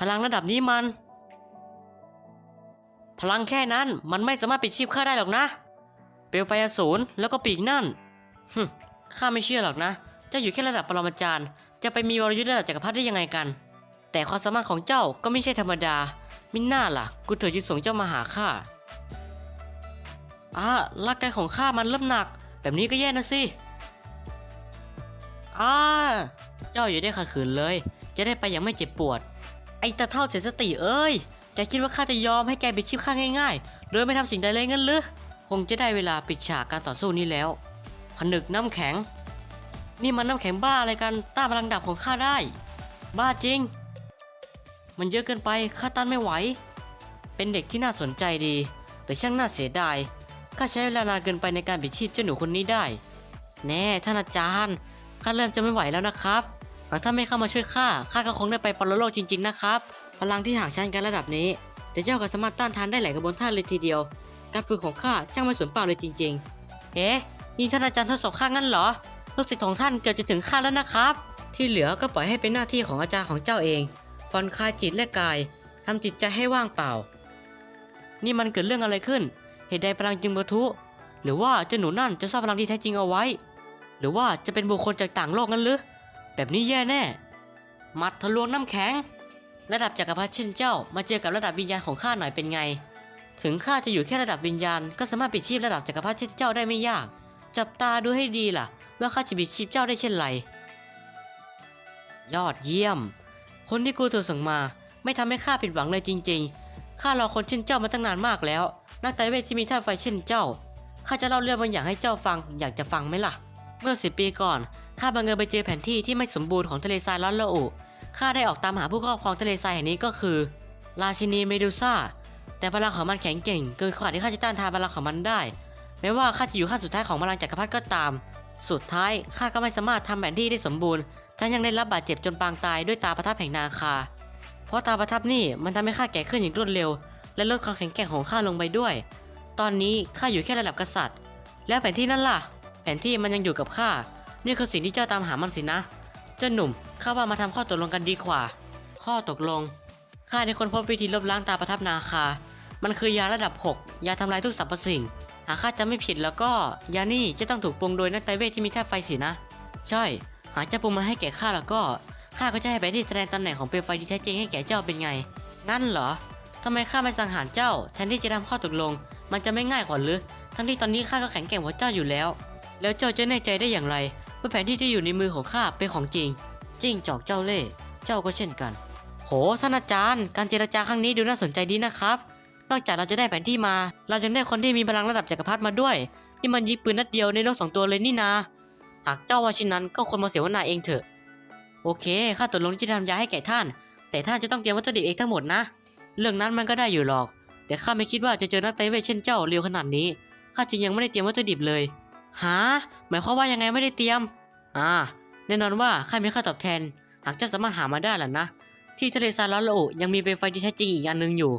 พลังระดับนี้มัน พลังแค่นั้นมันไม่สามารถปิดชีพข้าได้หรอกนะ เปลวไฟอสูรแล้วก็ปีกนั่นฮึข้าไม่เชื่อหรอกนะ เจ้าอยู่แค่ระดับปรมาจารย์ จะไปมีวรยุทธ์ระดับจักรพรรดิได้ยังไงกัน แต่ความสามารถของเจ้าก็ไม่ใช่ธรรมดา มิน่าล่ะ กูเถือจะส่งเจ้ามาหาข้าอ่าร่างกายของข้ามันเริ่มหนัก แบบนี้ก็แย่นะสิอ่าเจ้าอย่าได้ขัดขืนเลย จะได้ไปอย่างไม่เจ็บปวด ตาเท่าเสียสติเอ้ย แกคิดว่าข้าจะยอมให้แกไปชีพข้าง่ายๆ โดยไม่ทำสิ่งใดเลยงั้นหรือ คงจะได้เวลาปิดฉากการต่อสู้นี้แล้ว ผนึกน้ำแข็ง นี่มันน้ำแข็งบ้าอะไรกัน ต้านพลังดับของข้าได้ บ้าจริง มันเยอะเกินไป ข้าต้านไม่ไหว เป็นเด็กที่น่าสนใจดี แต่ช่างน่าเสียดาย ข้าใช้เวลานานเกินไปในการปิดชีพเจ้าหนูคนนี้ได้ แน่ท่านอาจารย์ ข้าเริ่มจะไม่ไหวแล้วนะครับ หากท่านไม่เข้ามาช่วยข้า ข้าก็คงได้ไปปรโลกจริงๆนะครับ พลังที่ห่างชั้นกันระดับนี้ แต่เจ้าก็สามารถต้านทานได้หลายกระบวนท่าเลยทีเดียว การฝึกของข้าช่างไม่สูญเปล่าเลยจริง ๆ เอ๊ะนี่ท่านอาจารย์ทดสอบข้างั้นเหรอ ลูกศิษย์ของท่านเกือบจะถึงข้าแล้วนะครับ ที่เหลือก็ปล่อยให้เป็นหน้าที่ของอาจารย์ของเจ้าเองผ่อนคลายจิตและกายทำจิตใจให้ว่างเปล่า นี่มันเกิดเรื่องอะไรขึ้น เหตุใดพลังจึงปะทุ หรือว่าเจ้าหนูนั่นจะซ่อนพลังที่แท้จริงเอาไว้ หรือว่าจะเป็นบุคคลจากต่างโลกงั้นหรือ แบบนี้แย่แน่มัดทะลวงน้ำแข็ง ระดับจักรพรรดิเช่นเจ้า มาเจอกับระดับวิญญาณของข้าหน่อยเป็นไง ถึงข้าจะอยู่แค่ระดับวิญญาณ ก็สามารถปิดชีพระดับจักรพรรดิเช่นเจ้าได้ไม่ยาก จับตาดูให้ดีล่ะ ว่าข้าจะปิดชีพเจ้าได้เช่นไร ยอดเยี่ยม คนที่กูถูกส่งมา ไม่ทำให้ข้าผิดหวังเลยจริง ๆ ข้ารอคนเช่นเจ้ามาตั้งนานมากแล้ว นักไตรเวทที่มีธาไฟเช่นเจ้า ข้าจะเล่าเรื่องบางอย่างให้เจ้าฟัง อยากจะฟังไหมล่ะ เมื่อสิปีก่อน ข้าบังเอิญไปเจอแผนที่ที่ไม่สมบูรณ์ของทะเลทรายลอตละอุ ข้าได้ออกตามหาผู้ครอบครองทะเลทรายแห่งนี้ก็คือ ราชินีเมดูซ่า แต่พลังของมันแข็งเก่ง เกินขนาดที่ข้าจะต้านทานพลังของมันได้ แม้ว่าข้าจะอยู่ขั้นสุดท้ายของพลังจักรพรรดิก็ตาม สุดท้ายข้าก็ไม่สามารถทำแผนที่ได้สมบูรณ์ ทั้งยังได้รับบาดเจ็บจนปางตายด้วยตาประทับแห่งนาคา เพราะตาประทับนี่มันทำให้ข้าแก่ขึ้นอย่างรวดเร็ว และลดความแข็งแกร่งของข้าลงไปด้วย ตอนนี้ข้าอยู่แค่ระดับกษัตริย์ แล้วแผนที่นั่นล่ะ ผนที่มันยังอยู่กับข้า นี่คือสิ่งที่เจ้าตามหามันสินะ เจ้าหนุ่ม ข้าว่ามาทำข้อตกลงกันดีกว่า ข้อตกลง ข้าได้ค้นพบวิธีลบล้างตาประทับนาคา มันคือยาระดับ 6 ยาทำลายทุกสรรพสิ่ง หากข้าจำไม่ผิดแล้วก็ ยานี่จะต้องถูกปรุงโดยนักไตรเวทที่มีธาตุไฟสินะ ใช่ หากจะปรุงมันให้แก่ข้าแล้วก็ ข้าก็จะให้ไปที่แสดงตำแหน่งของเปลวไฟที่แท้จริงให้แก่เจ้าเป็นไง งั้นเหรอทำไมข้าไม่สังหารเจ้า แทนที่จะทำข้อตกลง มันจะไม่ง่ายกว่าหรือ ทั้งที่ตอนนี้ข้าก็แข็งแกร่งกว่าเจ้าอยู่แล้ว แล้วเจ้าจะแน่ใจได้อย่างไรว่าแผนที่ที่อยู่ในมือของข้าเป็นของจริงจริงจอกเจ้าเล่ห์เจ้าก็เช่นกัน โหท่านอาจารย์ การเจรจาครั้งนี้ดูน่าสนใจดีนะครับ นอกจากเราจะได้แผนที่มา เรายังได้คนที่มีพลังระดับจักรพรรดิมาด้วย นี่มันยิงปืนนัดเดียวในนกสองตัวเลยนี่นา หากเจ้าว่าเช่นนั้นก็ควรมาเสวนาเองเถอะ โอเคข้าตกลงที่จะทำยาให้แก่ท่าน แต่ท่านจะต้องเตรียมวัตถุดิบเองทั้งหมดนะ เรื่องนั้นมันก็ได้อยู่หรอก แต่ข้าไม่คิดว่าจะเจอนักไตรเวทเช่นเจ้าเร็วขนาดนี้ข้าจึงยังไม่ได้เตรียมวัตถุดิบเลย หา หมายความว่ายังไงไม่ได้เตรียม อ่า แน่นอนว่าข้ามีค่าตอบแทน หากเจ้าสามารถหามาได้ล่ะนะ ที่ทะเลทรายล้อละอุยังมีเปลวไฟที่แท้จริงอีกอันหนึ่งอยู่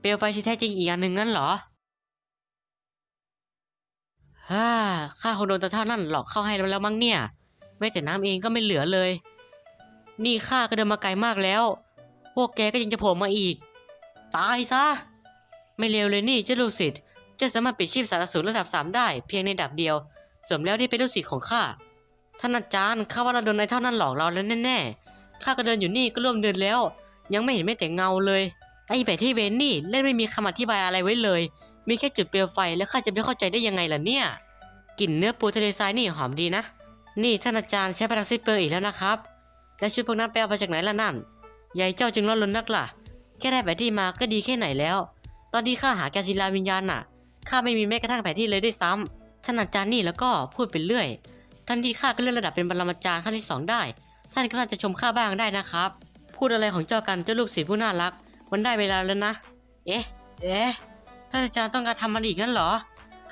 เปลวไฟที่แท้จริงอีกอันหนึ่งงั้นเหรอ ฮ่า ข้าคงโดนตาเท่านั่นหลอกเข้าให้แล้วมั้งเนี่ย แม้แต่น้ำเองก็ไม่เหลือเลย นี่ข้าก็เดินมาไกลมากแล้ว พวกแกก็ยังจะโผล่มาอีก ตายซะ ไม่เลวเลยนี่เจ้าลูกศิษย์ เจ้าสามารถปิดชีพสารสูรระดับ 3 ได้เพียงในดับเดียว สมแล้วที่เป็นลูกศิษย์ของข้า ท่านอาจารย์ข้าว่าเราโดนไอ้เท่านั้นหลอกเราแล้วแน่ๆ ข้าก็เดินอยู่นี่ก็ร่วมเดินแล้ว ยังไม่เห็นแม้แต่เงาเลย ไอ้แบบที่เวนนี่เล่นไม่มีคำอธิบายอะไรไว้เลย มีแค่จุดเปลวไฟแล้วข้าจะไม่เข้าใจได้ยังไงล่ะเนี่ย กลิ่นเนื้อปูทะเลทรายนี่หอมดีนะ นี่ท่านอาจารย์ใช้พลังซิปเปอร์อีกแล้วนะครับ แล้วชุดพวกนั้นไปเอามาจากไหนล่ะนั่น ยายเจ้าจึงร้อนรนนักล่ะ แค่ได้แผนที่มาก็ดีแค่ไหนแล้ว ตอนที่ข้าหาแกศิลาวิญญาณน่ะ ข้าไม่มีแม้กระทั่งแผนที่เลยด้วยซ้ำท่านอาจารย์นี่แล้วก็พูดไปเรื่อยท่านที่ข้าก็เลื่อนระดับเป็นปรมาจารย์ขั้นที่สองได้ ท่านก็น่าจะชมข้าบ้างได้นะครับ พูดอะไรของเจ้ากันเจ้าลูกศิษย์ผู้น่ารัก มันได้เวลาแล้วนะ เอ๊ะ เอ๊ะ ท่านอาจารย์ต้องการทำมันอีกงั้นเหรอ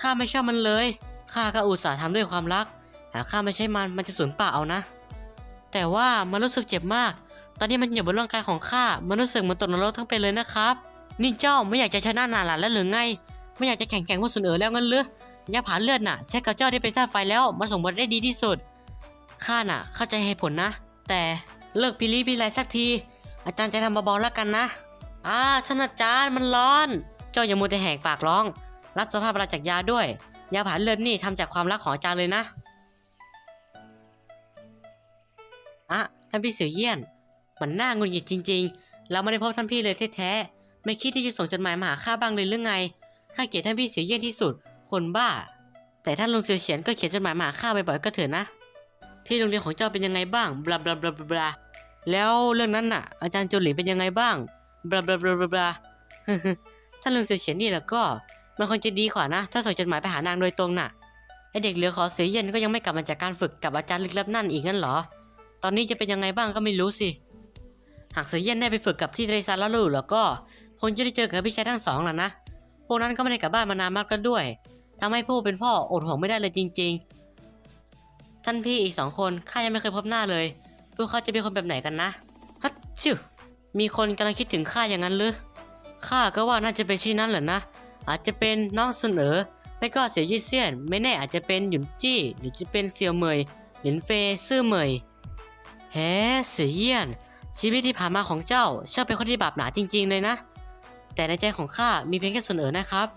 ข้าไม่ชอบมันเลย ข้าก็อุตส่าห์ทำด้วยความรัก หากข้าไม่ใช่มัน มันจะสูญเปล่าเอานะ แต่ว่ามันรู้สึกเจ็บมาก ตอนนี้มันอยู่บนร่างกายของข้า มันรู้สึกเหมือนตกนรกทั้งเป็นเลยนะครับ นี่เจ้าไม่อยากจะชนะนาหลานแล้วหรือไง ไม่อยากจะแข่งแข่งพวกสุนเอ๋อแล้วงั้นหรือยาผ่านเลือดน่ะใช้กับเจ้าที่เป็นธาตุไฟแล้วมันส่งผลได้ดีที่สุดข้าน่ะ เข้าใจเหตุผลนะ แต่เลิกพิลีพิไรสักที อาจารย์จะทำเบาๆแล้วกันนะอ่าท่านอาจารย์มันร้อน เจ้าอย่ามัวแต่แหกปากร้อง รับสภาพประจากยาด้วย ยาผ่านเลือดนี่ทำจากความรักของอาจารย์เลยนะอะท่านพี่เสือเยี่ยน มันน่างุนหงิดจริง ๆ เราไม่ได้พบท่านพี่เลยแท้ๆไม่คิดที่จะส่งจดหมายมาหาข้าบ้างเลยหรือไง ข้าเกลียดท่านพี่เสือเยี่ยนที่สุด คนบ้า แต่ท่านลุงเสือเฉียนก็เขียนจดหมายมาข้าบ่อยๆก็เถอะนะ ที่โรงเรียนของเจ้าเป็นยังไงบ้างบลาบลาบลาบลาแล้วเรื่องนั้นน่ะ อาจารย์โจหลีเป็นยังไงบ้างบลาบลาบลาบลาท่านลุงเสือเฉียนนี่แล้วก็มันคงจะดีกว่านะ ถ้าส่งจดหมายไปหานางโดยตรงน่ะไอเด็กเหลือขอเสือเย็นก็ยังไม่กลับมาจากการฝึกกับอาจารย์ลึกลับนั่นอีกงั้นเหรอ ตอนนี้จะเป็นยังไงบ้างก็ไม่รู้สิ หากเสือเย็นได้ไปฝึกกับที่ทะเลซาลาลูแล้วก็คงจะได้เจอกับพี่ชายทั้งสองแล้วนะ พวกนั้นก็ไม่ได้กลับบ้านมานานมากแล้วด้วยทำให้ผู้เป็นพ่ออดห่วงไม่ได้เลยจริง ๆ ท่านพี่อีกสองคนข้ายังไม่เคยพบหน้าเลย พวกเขาจะเป็นคนแบบไหนกันนะฮัตชิวมีคนกำลังคิดถึงข้าอย่างนั้นหรือข้าก็ว่าน่าจะเป็นชื่อนั้นแหละนะ อาจจะเป็นน้องซุนเอ๋อไม่ก็เสี่ยวยี่เซียน ไม่แน่อาจจะเป็นหยุนจี้ หรือจะเป็นเซียวเหมยหลินเฟยซื่อเหมยเฮ้เสี่ยเยี่ยน ชีวิตที่ผ่านมาของเจ้าช่างเป็นคนที่บาปหนาจริง ๆ เลยนะ แต่ในใจของข้ามีเพียงแค่ซุนเอ๋อนะครับ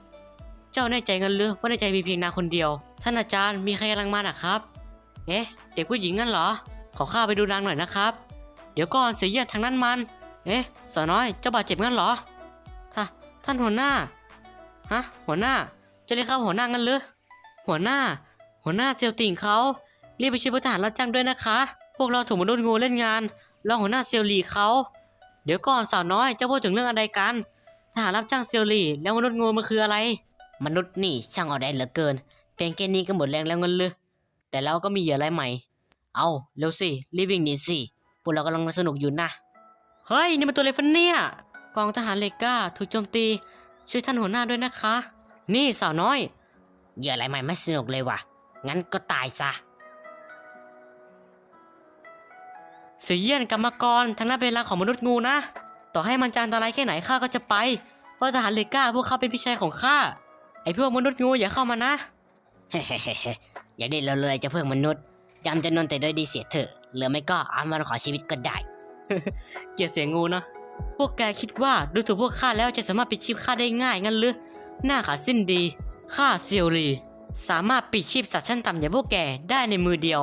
เจ้าแน่ใจกันหรือว่าในใจมีเพียงนาคนเดียว ท่านอาจารย์มีใครกำลังมาน่ะครับ เอ๊ะ เด็กผู้หญิงงั้นเหรอ ขอข้าไปดูนางหน่อยนะครับ เดี๋ยวก่อนเสียเยี่ยนทางนั้นมัน เอ๊ะสาวน้อยเจ้าบาดเจ็บงั้นเหรอท่าท่านหัวหน้า ฮะ หัวหน้า จะเรียกเขาหัวหน้างั้นหรือหัวหน้า หัวหน้าเซียวติงเขารีบไปช่วยพลทหารรับจ้างด้วยนะคะ พวกเราถูกมนุษย์งูเล่นงานรองหัวหน้าเซียวหลีเขา เดี๋ยวก่อนสาวน้อยเจ้าพูดถึงเรื่องอะไรกัน ทหารรับจ้างเซียวหลี่แล้วมนุษย์งูมันคืออะไร มนุษย์นี่ช่างเอาได้เหลือเกิน เพียงแค่นี้ก็หมดแรงแล้วเงินเลยแต่เราก็มีเหยื่อรายใหม่ เอาเร็วสิรีบวิ่งหนีสิพวกเรากำลังสนุกอยู่นะเฮ้ยนี่มันตัวอะไรฟันเนี่ยกองทหารเลก้าถูกโจมตี ช่วยท่านหัวหน้าด้วยนะคะ นี่สาวน้อย เหยื่อรายใหม่ไม่สนุกเลยว่ะ งั้นก็ตายซะเสียเยี่ยนกรรมกรทางหน้าเป็นรักของมนุษย์งูนะ ต่อให้มันจะอันตรายแค่ไหนข้าก็จะไป เพราะทหารเลก้าพวกเขาเป็นพี่ชายของข้า ไอพวกมนุษย์งูอย่าเข้ามานะ เฮ้ๆอย่าได้เลยจะเพิ่งมนุษย์จำจำนวนแต่โดยดีเสียเถอะหรือไม่ก็อามันขอชีวิตก็ได้ เกลียดเสียงงูเนาะ พวกแกคิดว่าดูถูกพวกข้าแล้วจะสามารถปิดชีพข้าได้ง่ายงั้นหรือ หน้าขาดสิ้นดี ข้าเซียวลีสามารถปิดชีพสัตว์ชั้นต่ำอย่างพวกแกได้ในมือเดียว